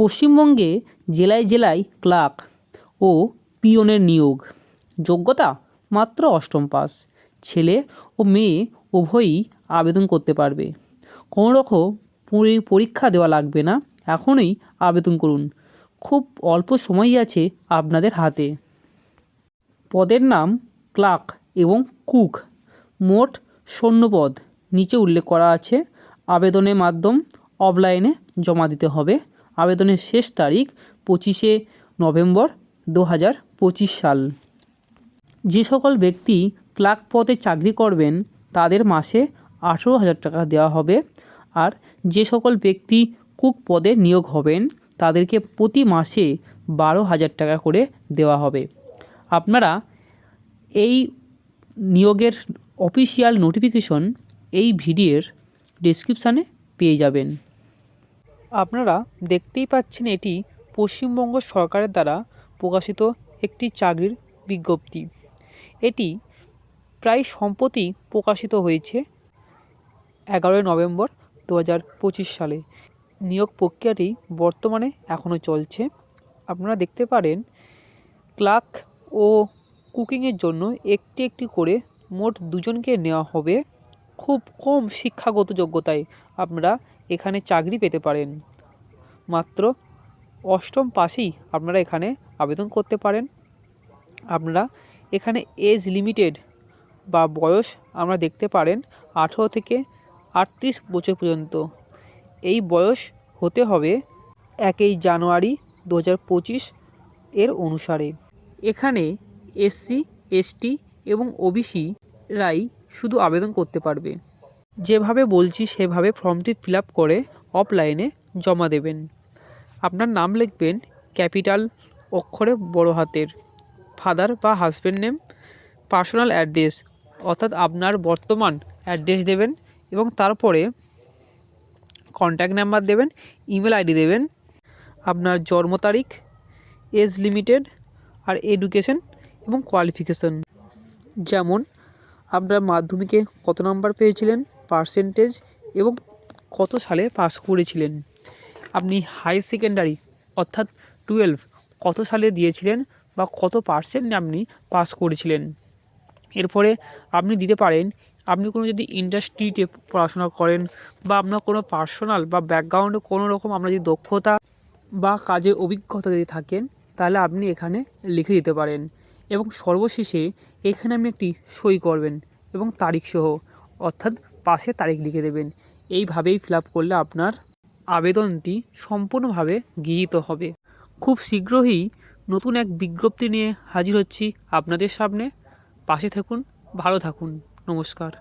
পশ্চিমবঙ্গে জেলায় জেলায় ক্লার্ক ও পিওনের নিয়োগ। যোগ্যতা মাত্র অষ্টম পাস। ছেলে ও মেয়ে উভয়ই আবেদন করতে পারবে। কোনো রকম পরীক্ষা দেওয়া লাগবে না। এখনই আবেদন করুন। খুব অল্প সময়ই আছে আপনাদের হাতে। পদের নাম ক্লার্ক এবং কুক। মোট শূন্য পদ নিচে উল্লেখ করা আছে। আবেদনের মাধ্যম অফলাইনে জমা দিতে হবে। আবেদনের শেষ তারিখ পঁচিশে নভেম্বর দু হাজার পঁচিশ সাল। যে সকল ব্যক্তি ক্লার্ক পদে চাকরি করবেন, তাদের মাসে আঠেরো হাজার টাকা দেওয়া হবে। আর যে সকল ব্যক্তি কুক পদে নিয়োগ হবেন, তাদেরকে প্রতি মাসে বারো হাজার টাকা করে দেওয়া হবে। আপনারা এই নিয়োগের অফিসিয়াল নোটিফিকেশন এই ভিডিওর ডেসক্রিপশানে পেয়ে যাবেন। আপনারা দেখতেই পাচ্ছেন এটি পশ্চিমবঙ্গ সরকারের দ্বারা প্রকাশিত একটি চাকরির বিজ্ঞপ্তি। এটি প্রায় সম্প্রতি প্রকাশিত হয়েছে এগারোই নভেম্বর দু হাজার পঁচিশ সালে। নিয়োগ প্রক্রিয়াটি বর্তমানে এখনও চলছে। আপনারা দেখতে পারেন, ক্লার্ক ও কুকিংয়ের জন্য একটি একটি করে মোট দুজনকে নেওয়া হবে। খুব কম শিক্ষাগত যোগ্যতায় আপনারা এখানে চাকরি পেতে পারেন। মাত্র অষ্টম পাশেই আপনারা এখানে আবেদন করতে পারেন। আপনারা এখানে এজ লিমিটেড বা বয়স আমরা দেখতে পারেন আঠেরো থেকে আটত্রিশ বছর পর্যন্ত। এই বয়স হতে হবে একই জানুয়ারি দু পঁচিশ এর অনুসারে। এখানে এসসি, এসটি এবং ওবিসি রাই শুধু আবেদন করতে পারবে। যেভাবে বলছি, সেভাবে ফর্মটি ফিল করে অফলাইনে জমা দেবেন। আপনার নাম লিখবেন ক্যাপিটাল অক্ষরে বড় হাতের ফাদার বা হাজব্যান্ড নেম পার্সোনাল অ্যাড্রেস অর্থাৎ আপনার বর্তমান অ্যাড্রেস দেবেন এবং তারপরে কন্ট্যাক্ট নাম্বার দেবেন ইমেল আইডি দেবেন, আপনার জন্ম তারিখ এজ লিমিটেড আর এডুকেশন এবং কোয়ালিফিকেশন যেমন, আপনার মাধ্যমিকে কত নাম্বার পেয়েছিলেন? পার্সেন্টেজ এবং কত সালে পাস করেছিলেন? আপনি হাই সেকেন্ডারি অর্থাৎ টুয়েলভ কত সালে দিয়েছিলেন বা কত পার্সেন্ট আপনি পাস করেছিলেন? এরপরে আপনি দিতে পারেন, আপনি কোনো যদি ইন্ডাস্ট্রিতে পড়াশোনা করেন বা আপনার কোনো পার্সোনাল বা ব্যাকগ্রাউন্ডে কোনো রকম আপনার যদি দক্ষতা বা কাজের অভিজ্ঞতা যদি থাকেন, তাহলে আপনি এখানে লিখে দিতে পারেন এবং সর্বশেষে এখানে আপনি একটি সই করবেন এবং তারিখ সহ, অর্থাৎ পাশে তারিখ লিখে দেবেন। এইভাবেই ফিল করলে আপনার আবেদনটি সম্পূর্ণভাবে গৃহীত হবে। খুব শীঘ্রই নতুন এক বিজ্ঞপ্তি নিয়ে হাজির হচ্ছি আপনাদের সামনে। পাশে থাকুন, ভালো থাকুন। নমস্কার।